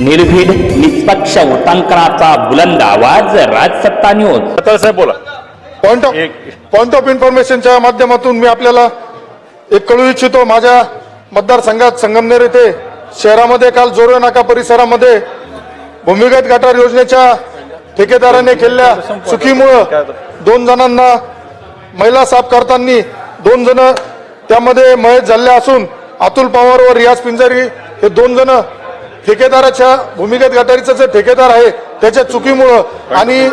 निर्भीड निष्पक्ष उटांकनाचा बुलंद आवाज राजसत्ता न्यूज साहेब बोला. पॉइंट ऑफ पॉइंट ऑफ इन्फॉर्मेशनच्या माध्यमातून मी आपल्याला एक कळू इच्छितो. माझ्या मतदारसंघात संगमनेर येथे शहरामध्ये काल जोरो नाका परिसरामध्ये भूमिगत गटार योजनेच्या ठेकेदाराने केलेल्या चुकीमुळं दोन जणांना महिला साफ करताना दोन जण त्यामध्ये मयत झाले असून अतुल पवार व रियाज पिंजारी हे दोन जण ठेकेदाराच्या भूमिगत गटारीचा जे ठेकेदार आहे त्याच्या चुकीमुळं आणि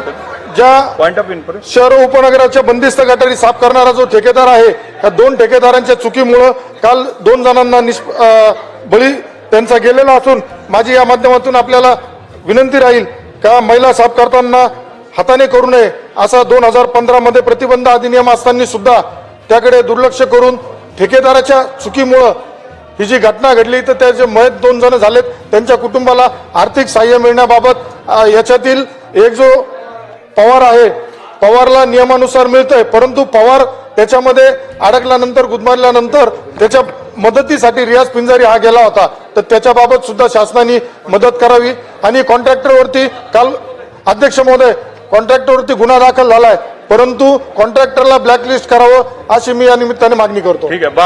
ज्या शहर उपनगराच्या बंदिस्त गटारी साफ करणारा जो ठेकेदार आहे या दोन ठेकेदारांच्या चुकीमुळं काल दोन जणांना निष्प बळी त्यांचा गेलेला असून माझी या माध्यमातून आपल्याला विनंती राहील का महिला साफ करताना हाताने करू नये असा दोन हजार पंधरा मध्ये प्रतिबंध अधिनियम असताना सुद्धा त्याकडे दुर्लक्ष करून ठेकेदाराच्या चुकीमुळं ही जी घटना घडली तर त्याचे मयत दोन जण झालेत त्यांच्या कुटुंबाला आर्थिक सहाय्य मिळण्याबाबत याच्यातील एक जो पवार आहे पवारला नियमानुसार मिळतंय परंतु पवार त्याच्यामध्ये अडकल्यानंतर गुदमारल्यानंतर त्याच्या मदतीसाठी रियाज पिंजारी हा गेला होता. तर त्याच्याबाबत सुद्धा शासनाने मदत करावी. आणि कॉन्ट्रॅक्टरवरती काल अध्यक्ष महोदय कॉन्ट्रॅक्टरवरती गुन्हा दाखल झालाय. परंतु कॉन्ट्रॅक्टरला ब्लॅकलिस्ट करावं अशी मी या निमित्ताने मागणी करतो. ठीक आहे बा